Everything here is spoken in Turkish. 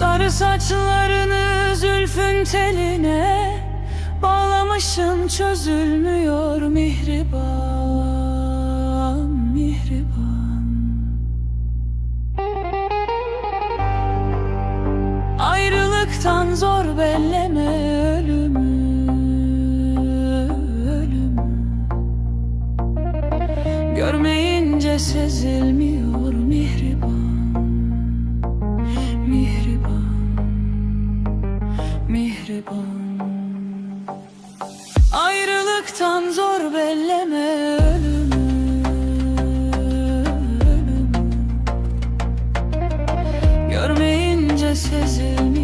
Saçlarını zülfün teline Bağlamışım çözülmüyor mihriban Mihriban. Ayrılıktan zor belleme ölümü Ölümü. Görmeyince sezilmiyor mihriban Ayrılıktan zor belleme ölümü. Görmeyince sezilmiş